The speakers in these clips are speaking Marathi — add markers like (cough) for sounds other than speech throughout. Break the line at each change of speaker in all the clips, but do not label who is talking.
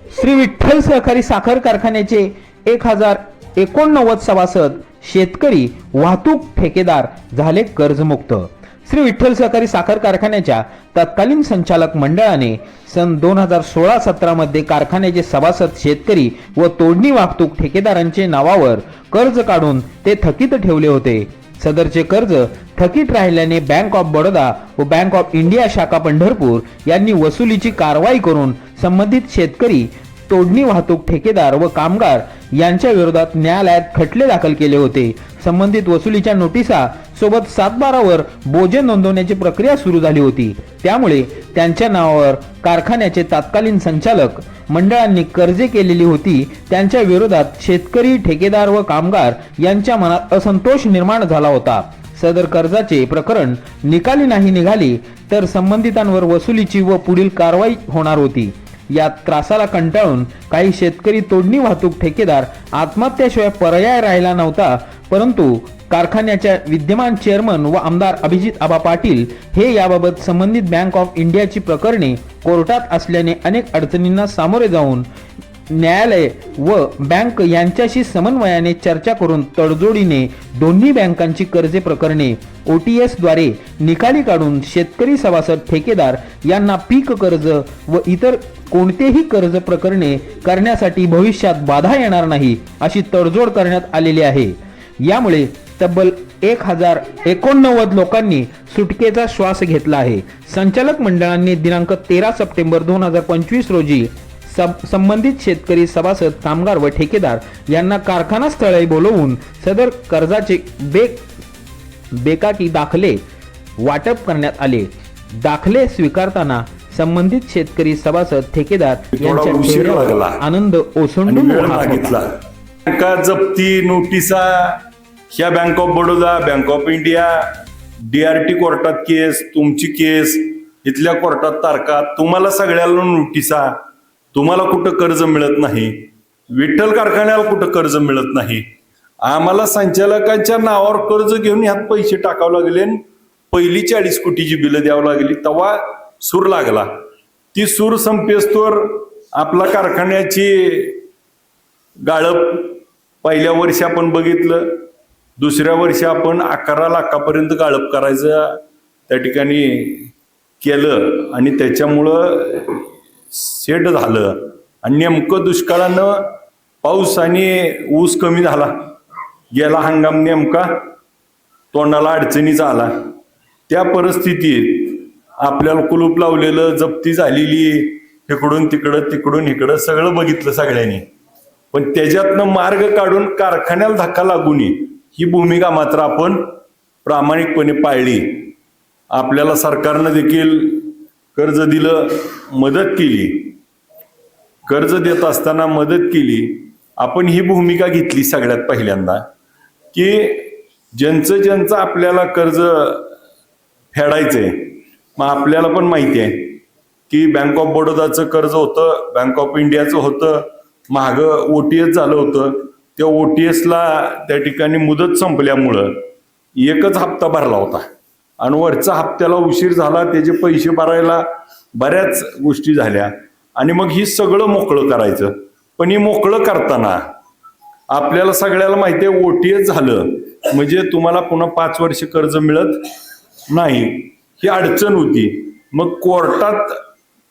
श्री विठ्ठल सहकारी साखर कारखान्याचे एक हजार एकोणनव्वद सभासद शेतकरी वाहतूक ठेकेदार झाले कर्जमुक्त. श्री विठ्ठल सहकारी साखर कारखान्याच्या तत्कालीन संचालक मंडळाने सन दोन हजार सोळा सतरा मध्ये कारखान्याचे सभासद शेतकरी व तोडणी वाहतूक ठेकेदारांचे नावावर कर्ज काढून ते थकीत ठेवले होते. सदरचे कर्ज थकीत राहिल्याने बँक ऑफ बडोदा व बँक ऑफ इंडिया शाखा पंढरपूर यांनी वसुलीची कारवाई करून संबंधित शेतकरी तोडणी वाहतूक ठेकेदार व कामगार यांच्या विरोधात न्यायालयात खटले दाखल केले होते. संबंधित वसुलीच्या नोटिसा सोबत सातबारावर बोजे नोंदवण्याची प्रक्रिया सुरू झाली होती. त्यामुळे त्यांच्या नावावर कारखान्याचे तत्कालीन संचालक मंडळांनी कर्जे केलेली होती. त्यांच्या विरोधात शेतकरी ठेकेदार व कामगार यांच्या मनात असंतोष निर्माण झाला होता. सदर कर्जाचे प्रकरण निकाली नाही निघाली तर संबंधितांवर वसुलीची व पुढील कारवाई होणार होती. या त्रासाला कंटाळून काही शेतकरी तोडणी वाहतूक ठेकेदार आत्महत्याशिवाय पर्याय राहिला नव्हता. परंतु कारखान्याच्या विद्यमान चेअरमन व आमदार अभिजित आबा पाटील हे याबाबत संबंधित बँक ऑफ इंडियाची प्रकरणे कोर्टात असल्याने अनेक अडचणींना सामोरे जाऊन न्यायालय व बँक यांच्याशी समन्वयाने चर्चा करून तडजोडीने दोन्ही बँकांची कर्जे प्रकरणे ओ टी एसद्वारे निकाली काढून शेतकरी सभासद ठेकेदार यांना पीक कर्ज व इतर कोणतेही कर्ज प्रकरणे करण्यासाठी भविष्यात बाधा येणार नाही अशी तडजोड करण्यात आलेली आहे. यामुळे तब्बल एक हजार एकोणनव्वद लोकांनी सुटकेचा श्वास घेतला आहे. संचालक मंडळांनी दिनांक तेरा सप्टेंबर दोन हजार पंचवीस रोजी सब संबंधित शेतकरी सभासद कामगार व ठेकेदार यांना कारखाना स्थळी बोलवून सदर कर्जाचे बे बेकाकी दाखले वाटप करण्यात आले. दाखले स्वीकारताना संबंधित शेतकरी सभासद ठेकेदार यांच्या. आनंद ओसंडून
बँका जप्ती नोटिसा ह्या bank of Baroda bank of India DRT कोर्टात केस तुमची केस इथल्या कोर्टात तारखा तुम्हाला सगळ्याला नोटिसा तुम्हाला कुठं कर्ज मिळत नाही विठ्ठल कारखान्याला कुठं कर्ज मिळत नाही आम्हाला संचालकांच्या नावावर कर्ज घेऊन ह्यात पैसे टाकावं लागले पहिली चाळीस कोटीची बिलं द्यावं लागली. तेव्हा सूर लागला. ती सूर संपेस्तोर आपला कारखान्याची गाळप पहिल्या वर्षी आपण बघितलं. दुसऱ्या वर्षी आपण अकरा लाखापर्यंत गाळप करायचं त्या ठिकाणी केलं आणि त्याच्यामुळं सेट झालं. आणि नेमकं दुष्काळानं पाऊस आणि ऊस कमी झाला. गेला हंगाम नेमका तोंडाला अडचणीचा आला. त्या परिस्थितीत आपल्याला कुलूप लावलेलं जप्ती झालेली इकडून तिकडं तिकडून इकडं सगळं बघितलं सगळ्यांनी. पण त्याच्यातनं मार्ग काढून कारखान्याला धक्का लागू नये ही भूमिका मात्र आपण प्रामाणिकपणे पाळली. आपल्याला सरकारनं देखील कर्ज दिलं मदत केली. कर्ज देत असताना मदत केली. आपण ही भूमिका घेतली सगळ्यात पहिल्यांदा की ज्यांचं ज्यांचं आपल्याला कर्ज फेडायचंय मग आपल्याला पण माहिती आहे की बँक ऑफ बडोदाचं कर्ज होतं बँक ऑफ इंडियाचं होतं माग ओटीएस झालं होतं. त्या ओटीएसला त्या ठिकाणी मुदत संपल्यामुळं एकच हप्ता भरला होता. आणि वरचा हप्त्याला उशीर झाला त्याचे पैसे भरायला बऱ्याच गोष्टी झाल्या. आणि मग ही सगळं मोकळं करायचं. पण ही मोकळं करताना आपल्याला सगळ्याला माहिती आहे ओटीएस झालं. म्हणजे तुम्हाला पुन्हा पाच वर्ष कर्ज मिळत नाही. ही अडचण होती. मग कोर्टात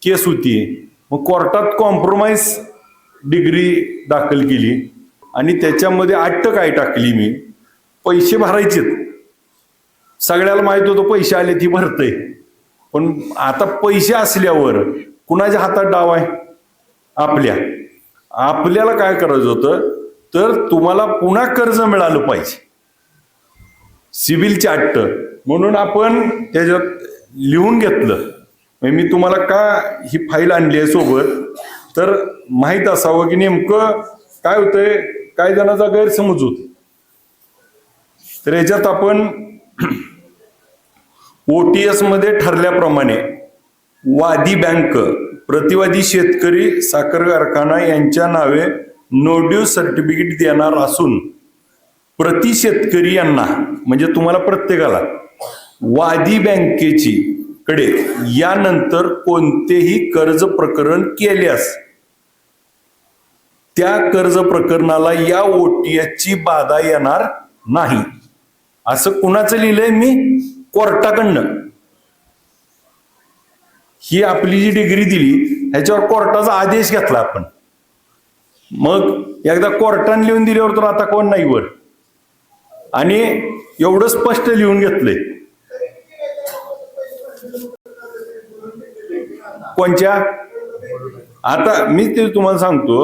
केस होती. मग कोर्टात कॉम्प्रोमाइज डिग्री दाखल केली. आणि त्याच्यामध्ये अट्ट काय टाकली मी. पैसे भरायचेत. सगळ्याला माहीत होतं पैसे आले ती भरतय. पण आता पैसे असल्यावर कुणाच्या हातात डाव आहे? आपल्या. आपल्याला काय करायचं होतं? तर तुम्हाला पुन्हा कर्ज मिळालं पाहिजे. सिव्हिलची अट्ट. म्हणून आपण त्याच्यात लिहून घेतलं. म्हणजे मी तुम्हाला का ही फाईल आणली आहे सोबत? तर माहीत असावं की नेमकं काय होतंय काय जणांचा गैरसमज होत तर याच्यात आपण (clears throat) ओटीएसमध्ये ठरल्याप्रमाणे वादी बँक प्रतिवादी शेतकरी साखर कारखाना यांच्या नावे नोड्यू सर्टिफिकेट देणार असून प्रति शेतकरी यांना म्हणजे तुम्हाला प्रत्येकाला वादी बँकेची कडे यानंतर कोणतेही कर्ज प्रकरण केल्यास त्या कर्ज प्रकरणाला या ओटीएसची बाधा येणार नाही. असं कुणाचं लिहिलंय मी? कोर्टाकडनं. ही आपली जी डिग्री दिली ह्याच्यावर कोर्टाचा आदेश घेतला आपण. मग एकदा कोर्टाने लिहून दिल्यावर तर आता कोण नाही वर? आणि एवढं स्पष्ट लिहून घेतलंय. कोणच्या? आता मी ते तुम्हाला सांगतो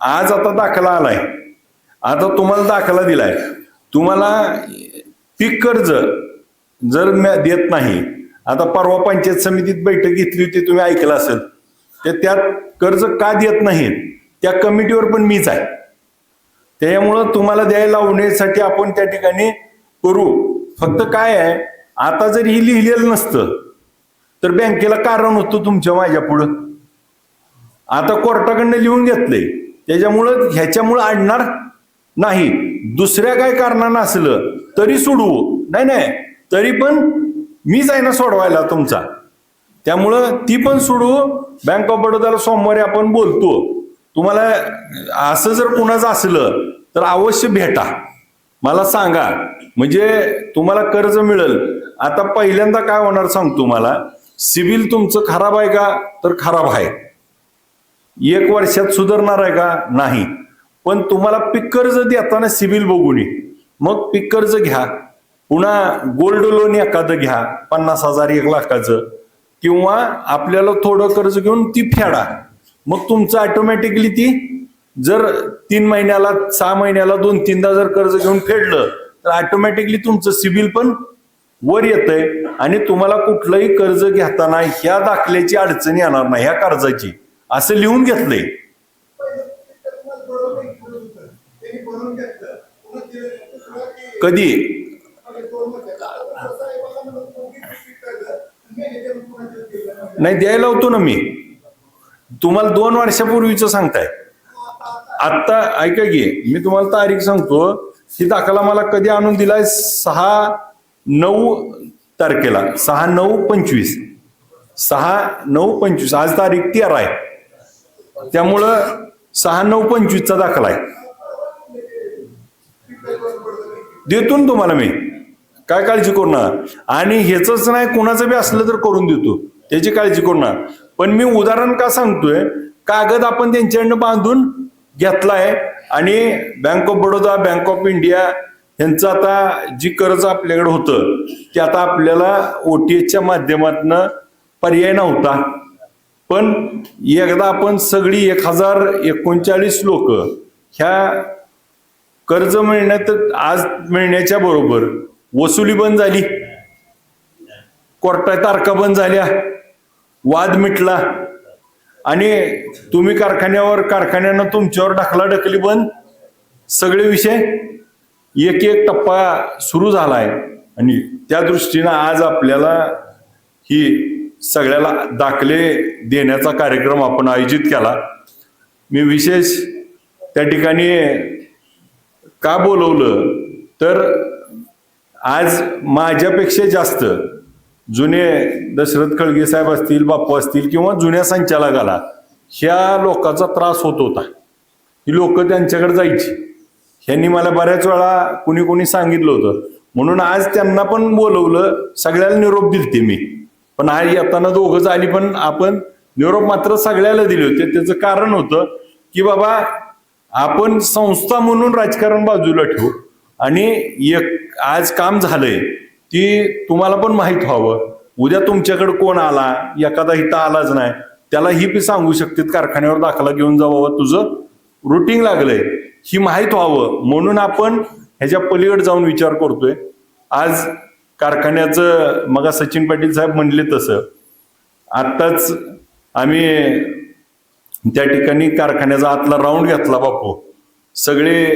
आज आता दाखला आलाय. आता तुम्हाला दाखला दिलाय. तुम्हाला पीक कर्ज जर देत नाही आता परवा पंचायत समितीत बैठक घेतली होती तुम्ही ऐकलं असेल. तर त्यात कर्ज का देत नाहीत? त्या कमिटीवर पण मीच आहे. त्यामुळं तुम्हाला द्यायला होण्यासाठी आपण त्या ठिकाणी करू. फक्त काय आहे आता जर ही लिहिलेलं नसतं तर बँकेला कारण होतं तुमच्या माझ्या पुढं. आता कोर्टाकडनं लिहून घेतलंय. त्याच्यामुळं ह्याच्यामुळं आणणार नाही. दुसऱ्या काय कारणानं असलं तरी सोडवू. नाही नाही. तरी पण मीच आहे ना सोडवायला तुमचा. त्यामुळं ती पण सोडवू. बँक ऑफ बडोदाला सोमवारी आपण बोलतो. तुम्हाला असं जर कुणाचं असलं तर अवश्य भेटा. मला सांगा. म्हणजे तुम्हाला कर्ज मिळेल. आता पहिल्यांदा काय होणार सांगतो तुम्हाला. सिबिल तुमचं खराब आहे का? तर खराब आहे. एक वर्षात सुधारणार आहे का? नाही. पण तुम्हाला पीक कर्ज देताना सिबिल बघून मग पीक कर्ज घ्या. पुन्हा गोल्ड लोन एखादं घ्या. पन्नास हजार एक लाखाचं. किंवा आपल्याला थोडं कर्ज घेऊन ती फेडा. मग तुमचं ऑटोमॅटिकली ती जर तीन महिन्याला सहा महिन्याला दोन तीनदा जर कर्ज घेऊन फेडलं तर ऑटोमॅटिकली तुमचं सिबिल पण वर येतंय आणि तुम्हाला कुठलंही कर्ज घेताना ह्या दाखल्याची अडचण येणार नाही ह्या कर्जाची. असं लिहून घेतलंय. कधी? नाही द्यायला होतो ना मी. तुम्हाला दोन वर्षापूर्वीचं सांगताय. आत्ता ऐका की मी तुम्हाला तारीख सांगतो. ही दाखला मला कधी आणून दिलाय? सहा नऊ तारखेला. सहा नऊ पंचवीस. सहा नऊ पंचवीस. आज तारीख तेरा आहे. त्यामुळं सहा नऊ पंचवीसचा दाखला आहे. देतो ना तुम्हाला मी. काय काळजी करू नका. आणि ह्याच नाही कोणाचं बी असलं तर करून देतो. त्याची काळजी करू नका. पण मी उदाहरण का सांगतोय? कागद आपण त्यांच्याकडनं बांधून घेतलाय आणि bank of Baroda bank of India यांचं आता जी कर्ज आपल्याकडे होतं ते आता आपल्याला ओटीएसच्या माध्यमातून पर्याय नव्हता. पण एकदा आपण सगळी एक हजार एकोणचाळीस लोक ह्या कर्ज मिळण्यात आज मिळण्याच्या बरोबर वसुली बंद झाली. कोर्टात तारखा बंद झाल्या. वाद मिटला. आणि तुम्ही कारखान्यावर कारखान्यानं तुमच्यावर ढकला ढकली बंद. सगळे विषय एक एक टप्पा सुरू झालाय. आणि त्या दृष्टीनं आज आपल्याला ही सगळ्याला दाखले देण्याचा कार्यक्रम आपण आयोजित केला. मी विशेष त्या ठिकाणी का बोलवलं? तर आज माझ्यापेक्षा जास्त जुने दशरथ खळगे साहेब असतील बाप्पू असतील किंवा जुन्या संचालकाला ह्या लोकांचा त्रास होत होता. ही लोक त्यांच्याकडे जायची. ह्यांनी मला बऱ्याच वेळा कुणी कुणी सांगितलं होतं. म्हणून आज त्यांना पण बोलवलं सगळ्याला निरोप दिलते मी. पण आज येताना दोघं आली पण आपण निरोप मात्र सगळ्याला दिले होते. त्याचं कारण होतं की बाबा आपण संस्था म्हणून राजकारण बाजूला ठेवू. आणि एक आज काम झालंय. की तुम्हाला पण माहीत व्हावं. उद्या तुमच्याकडे कोण आला? एखादा इथं आलाच नाही. त्याला ही पी सांगू शकतात कारखान्यावर दाखला घेऊन जावं तुझं रुटीन लागलंय. ही माहीत व्हावं. म्हणून आपण ह्याच्या पलीकडे जाऊन विचार करतोय. आज कारखान्याचं मगा सचिन पाटील साहेब म्हणले तसं. आत्ताच आम्ही त्या ठिकाणी कारखान्याचा आतला राऊंड घेतला बापू. सगळे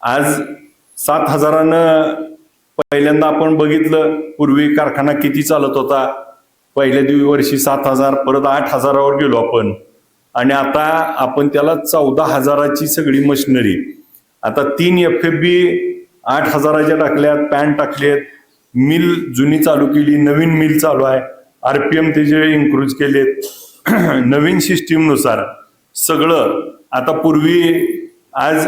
आज सात हजारानं पहिल्यांदा आपण बघितलं पूर्वी कारखाना किती चालत होता? पहिल्या दिवशी वर्षी सात हजार परत आठ हजारावर गेलो आपण. आणि आता आपण त्याला चौदा हजाराची सगळी मशिनरी. आता तीन एफ एफ बी आठ हजाराच्या टाकल्यात पॅन टाकलेत मिल जुनी चालू केली नवीन मिल चालू आहे. आरपीएम त्याचे इन्क्रूज केलेत (clears throat) नवीन सिस्टीमनुसार सगळं. आता पूर्वी आज